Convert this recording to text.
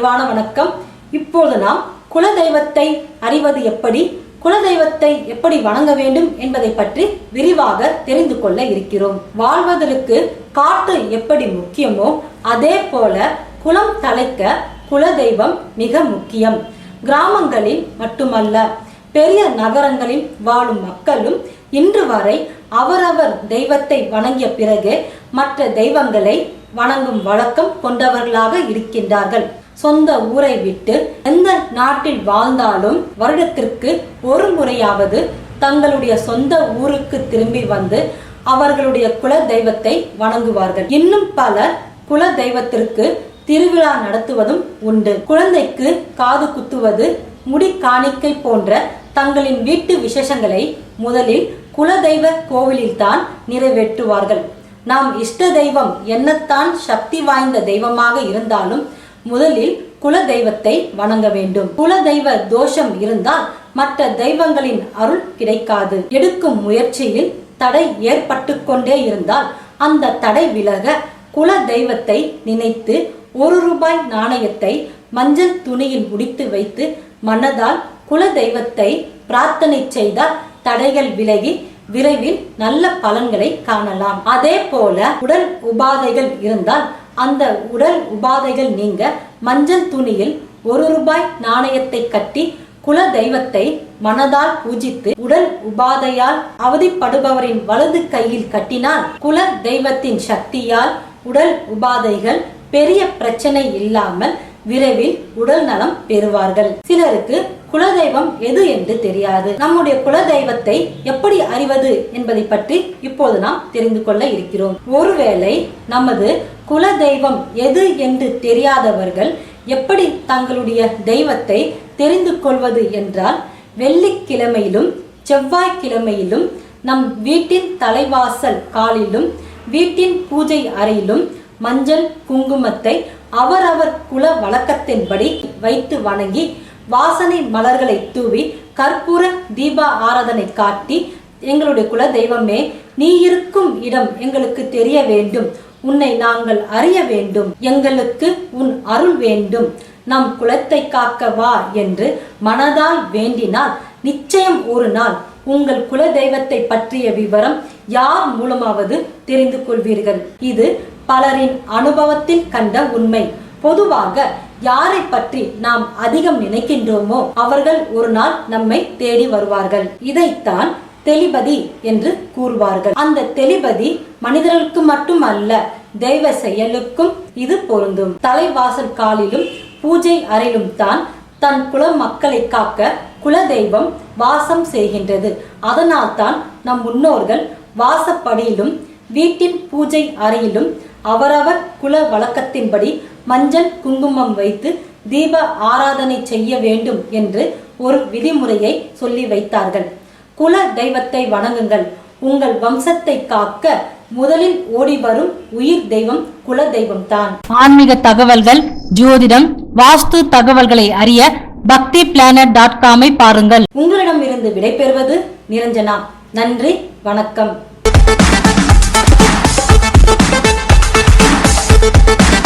பணிவான வணக்கம். இப்போது நாம் குலதெய்வத்தை அறிவது எப்படி குலதெய்வத்தை எப்படி வணங்க வேண்டும் என்பதை பற்றி விரிவாக தெரிந்து கொள்ள இருக்கிறோம். வாழ்வதற்கு காட்டு எப்படி முக்கியமோ அதே போல குலம் தலைக்க குலதெய்வம் மிக முக்கியம். கிராமங்களில் மட்டுமல்ல பெரிய நகரங்களில் வாழும் மக்களும் இன்று வரை அவரவர் தெய்வத்தை வணங்கிய பிறகு மற்ற தெய்வங்களை வணங்கும் வழக்கம் கொண்டவர்களாக இருக்கின்றார்கள். சொந்த ஊரை விட்டு எந்த நாட்டில் வாழ்ந்தாலும் வருடத்திற்கு ஒரு முறையாவது தங்களுடைய சொந்த ஊருக்கு திரும்பி வந்து அவர்களுடைய குல தெய்வத்தை வணங்குவார்கள். இன்னும் பலர் குல தெய்வத்திற்கு திருவிழா நடத்துவதும் உண்டு. குழந்தைக்கு காது குத்துவது முடி காணிக்கை போன்ற தங்களின் வீட்டு விசேஷங்களை முதலில் குலதெய்வ கோவிலில்தான் நிறைவேற்றுவார்கள். நாம் இஷ்ட தெய்வம் என்னத்தான் சக்தி வாய்ந்த தெய்வமாக இருந்தாலும் முதலில் குல தெய்வத்தை வணங்க வேண்டும். குல தெய்வ தோஷம் இருந்தால் மற்ற தெய்வங்களின் அருள் கிடைக்காது. எடுக்கும் முயற்சியில் தடை ஏற்பட்டு கொண்டே இருந்தால் அந்த தடை விலக குல தெய்வத்தை நினைத்து ஒரு ரூபாய் நாணயத்தை மஞ்சள் துணியில் முடித்து வைத்து மனதால் குல தெய்வத்தை பிரார்த்தனை செய்தால் தடைகள் விலகி விரைவில் நல்ல பலன்களை காணலாம். அதே போல உடல் உபாதைகள் இருந்தால் அந்த உடல் உபாதைகள் நீங்க மஞ்சள் துணியில் ஒரு ரூபாய் நாணயத்தை கட்டி குல தெய்வத்தை மனதால் பூஜித்து உடல் உபாதையால் அவதிப்படுபவரின் வலது கையில் கட்டினால் குல தெய்வத்தின் சக்தியால் உடல் உபாதைகள் பெரிய பிரச்சனை இல்லாமல் விரைவில் உடல் நலம் பெறுவார்கள். சிலருக்கு குலதெய்வம் எது என்று தெரியாது. நம்முடைய குலதெய்வத்தை எப்படி அறிவது என்பதை பற்றி இப்போது நாம் தெரிந்து கொள்ள இருக்கிறோம். ஒருவேளை நமது குலதெய்வம் எது என்று தெரியாதவர்கள் எப்படி தங்களுடைய தெய்வத்தை தெரிந்து கொள்வது என்றால் வெள்ளிக்கிழமையிலும் செவ்வாய்க்கிழமையிலும் நம் வீட்டின் தலைவாசல் காலிலும் வீட்டின் பூஜை அறையிலும் மஞ்சள் குங்குமத்தை அவரவர் குல வழக்கத்தின்படி வைத்து வணங்கி வாசனை மலர்களை தூவி கற்பூர தீப ஆராதனை காட்டி எங்களுடைய குல தெய்வமே நீ இருக்கும் இடம் எங்களுக்கு தெரிய வேண்டும். உன்னை நாங்கள் அறிய வேண்டும். எங்களுக்கு உன் அருள் வேண்டும். நம் குலத்தை காக்க வா என்று மனதால் வேண்டினால் நிச்சயம் ஒரு நாள் உங்கள் குல தெய்வத்தை பற்றிய விவரம் யார் மூலமாவது தெரிந்து கொள்வீர்கள். இது பலரின் அனுபவத்தில் கண்ட உண்மை. பொதுவாக யாரை பற்றி நாம் அதிகம் நினைக்கின்றோமோ அவர்கள் ஒரு நாள் நம்மை தேடி வருவார்கள். இதைத்தான் தெளிபதி என்று கூறுவார்கள். அந்த தெளிபதி மனிதர்களுக்கு மட்டும் அல்ல தெய்வ செயலுக்கும் இது பொருந்தும். தலைவாசல் காலிலும் பூஜை அறையிலும் தான் தன் குல மக்களை காக்க குல தெய்வம் வாசம் செய்கின்றது. அதனால் தான் நம் முன்னோர்கள் வாசப்படியிலும் வீட்டின் பூஜை அறையிலும் அவரவர் குல வழக்கத்தின்படி மஞ்சள் குங்குமம் வைத்து தீப ஆராதனை செய்ய வேண்டும் என்று ஒரு விதிமுறையை சொல்லி வைத்தார்கள். குல தெய்வத்தை வணங்குங்கள். உங்கள் வம்சத்தை காக்க முதலில் ஓடி வரும் உயிர் தெய்வம் குல தெய்வம் தான் ஆன்மீக தகவல்கள் ஜோதிடம் வாஸ்து தகவல்களை அறிய பக்தி பிளானட் டாட் காமை பாருங்கள். உங்களிடமிருந்து விடைபெறுவது நிரஞ்சனா. நன்றி வணக்கம். Música